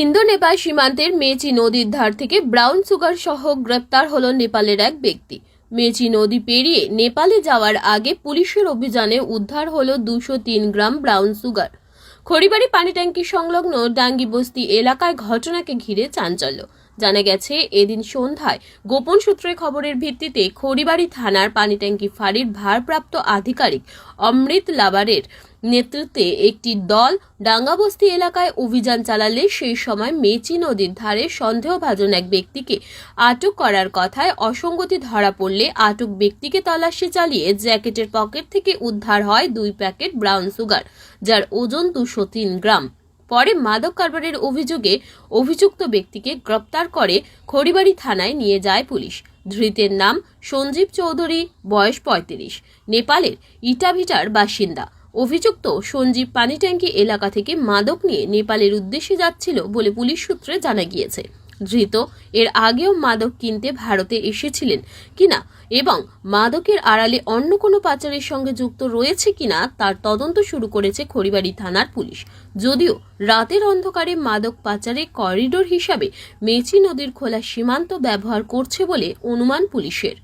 Indo Nepal সীমান্তের Messi নদীর ধার থেকে ব্রাউন সুগার সহ গ্রেপ্তার হল নেপালের এক ব্যক্তি। মেচি নদী পেরিয়ে নেপালে যাওয়ার আগে পুলিশের অভিযানে উদ্ধার হল দুশো তিন গ্রাম ব্রাউন সুগার। খড়িবাড়ি পানি ট্যাঙ্কি সংলগ্ন ডাঙ্গি বস্তি এলাকায় ঘটনাকে ঘিরে চাঞ্চল্য। জানা গেছে, এদিন সন্ধ্যায় গোপন সূত্রে খবরের ভিত্তিতে খড়িবাড়ি থানার পানি ট্যাঙ্কি ফাঁড়ির ভারপ্রাপ্ত আধিকারিক অমৃত লাবারের নেতৃত্বে একটি দল ডাঙ্গাবস্তি এলাকায় অভিযান চালালে সেই সময় মেচি নদীর ধারে সন্দেহভাজন এক ব্যক্তিকে আটক করার কথায় অসঙ্গতি ধরা পড়লে আটক ব্যক্তিকে তল্লাশি চালিয়ে জ্যাকেটের পকেট থেকে উদ্ধার হয় দুই প্যাকেট ব্রাউন সুগার, যার ওজন দুশো গ্রাম। পরে মাদক কারবারের অভিযোগে অভিযুক্ত ব্যক্তিকে গ্রেপ্তার করে খড়িবাড়ি থানায় নিয়ে যায় পুলিশ। ধৃতের নাম সঞ্জীব চৌধুরী, বয়স পঁয়ত্রিশ, নেপালের ইটাভিটার বাসিন্দা। অভিযুক্ত সঞ্জীব পানিট্যাঙ্কি এলাকা থেকে মাদক নিয়ে নেপালের উদ্দেশ্যে যাচ্ছিল বলে পুলিশ সূত্রে জানা গিয়েছে। ধৃত, এর আগেও মাদক কিনতে ভারতে এসেছিলেন কিনা এবং মাদকের আড়ালে অন্য কোনো পাচারের সঙ্গে যুক্ত রয়েছে কিনা তার তদন্ত শুরু করেছে খড়িবাড়ি থানার পুলিশ। যদিও রাতের অন্ধকারে মাদক পাচারে করিডোর হিসাবে মেচি নদীর খোলা সীমান্ত ব্যবহার করছে বলে অনুমান পুলিশের।